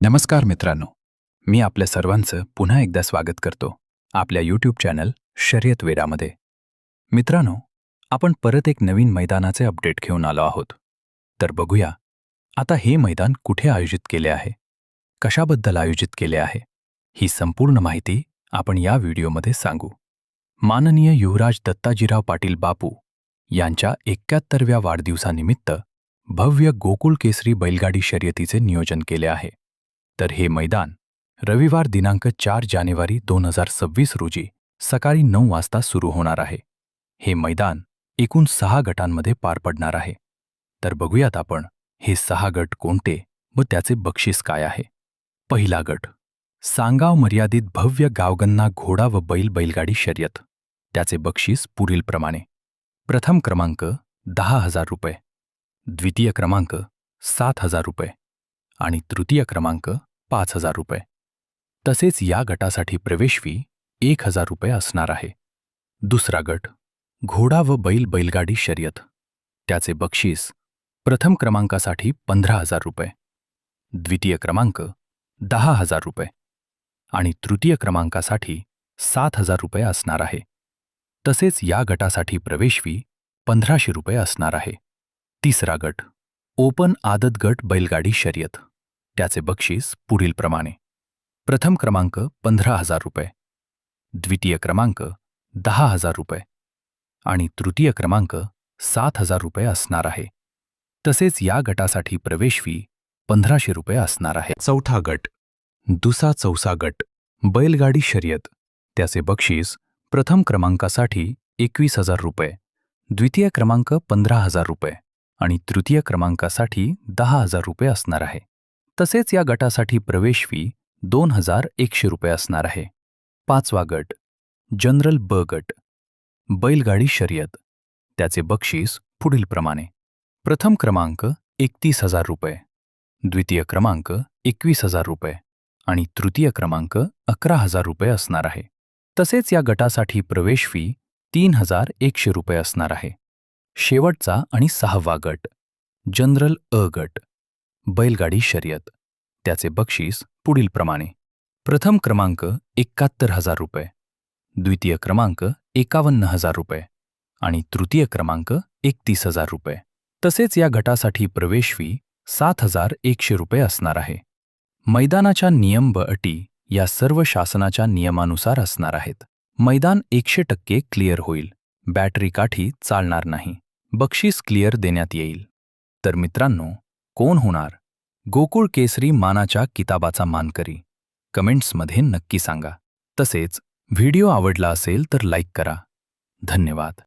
नमस्कार मित्रांनो मी आपल्या सर्वांचं पुन्हा एकदा स्वागत करतो आपल्या यूट्यूब चॅनल शर्यत वेरामध्ये मित्रांनो आपण परत एक नवीन मैदानाचे अपडेट घेऊन आलो आहोत. तर बघूया आता हे मैदान कुठे आयोजित केले आहे? कशाबद्दल आयोजित केले आहे? ही संपूर्ण माहिती आपण या व्हिडिओमध्ये सांगू. माननीय युवराज दत्ताजीराव पाटील बापू यांच्या एक्क्याहत्तरव्या वाढदिवसानिमित्त भव्य गोकुळ केसरी बैलगाडी शर्यतीचे नियोजन केले आहे. तर हे मैदान रविवार दिनांक चार जानेवारी दोन हजार सव्वीस रोजी सकाळी नऊ वाजता सुरू होणार आहे. हे मैदान एकूण सहा गटांमध्ये पार पडणार आहे. तर बघूयात आपण हे सहा गट कोणते व त्याचे बक्षीस काय आहे. पहिला गट सांगाव मर्यादित भव्य गावगन्ना घोडा व बैल बैलगाडी शर्यत. त्याचे बक्षीस पुढीलप्रमाणे. प्रथम क्रमांक दहा हजार रुपये द्वितीय क्रमांक सात हजार रुपये आणि तृतीय क्रमांक पाच हजार रुपये. तसेच या गटासाठी प्रवेश फी एक हजार रुपये असणार आहे. दुसरा गट घोडा व बैल बैलगाडी शर्यत. त्याचे बक्षीस प्रथम क्रमांकासाठी पंधरा हजार रुपये. द्वितीय क्रमांक दहा हजार रुपये. आणि तृतीय क्रमांकासाठी सात हजार रुपये असणार आहे. तसेच या गटासाठी प्रवेश फी पंधराशे रुपये असणार आहे. तिसरा गट ओपन आदत गट बैलगाडी शर्यत. त्याचे बक्षीस पुढीलप्रमाणे प्रथम क्रमांक पंधरा हजार रुपये. द्वितीय क्रमांक दहा हजार रुपये. आणि तृतीय क्रमांक सात हजार रुपये असणार आहे. तसेच या गटासाठी प्रवेश फी पंधराशे रुपये असणार आहे. चौथा गट. दुसा चौसा गट. बैलगाडी शर्यत. त्याचे बक्षीस प्रथम क्रमांकासाठी एकवीस हजार रुपये. द्वितीय क्रमांक पंधरा हजार रुपये. आणि तृतीय क्रमांकासाठी दहा हजार रुपये असणार आहे. तसेच या गटासाठी प्रवेश फी दोन हजार एकशे रुपये असणार आहे. पाचवा गट जनरल ब गट बैलगाडी शर्यत त्याचे बक्षीस पुढीलप्रमाणे प्रथम क्रमांक एकतीस हजार रुपये द्वितीय क्रमांक एकवीस हजार रुपये आणि तृतीय क्रमांक अकरा हजार रुपये असणार आहे. तसेच या गटासाठी प्रवेश फी तीन हजार एकशे रुपये असणार आहे. शेवटचा आणि सहावा गट जनरल अ गट बैलगाडी शर्यत. त्याचे बक्षीस पुढीलप्रमाणे प्रथम क्रमांक एकाहत्तर हजार रुपये द्वितीय क्रमांक एकावन्न हजार रुपये आणि तृतीय क्रमांक एकतीस हजार रुपये. तसेच या गटासाठी प्रवेश फी सात हजार एकशे रुपये असणार आहे. मैदानाच्या नियम व अटी या सर्व शासनाच्या नियमानुसार असणार आहेत. मैदान एकशे टक्के क्लिअर होईल. बॅटरी काठी चालणार नाही. बक्षीस क्लिअर देण्यात येईल. तर मित्रांनो कोण होणार? गोकुळ केसरी मानाच्या किताबाचा मानकरी. कमेंट्समध्ये नक्की सांगा. तसेच व्हिडिओ आवडला असेल तर लाईक करा. धन्यवाद.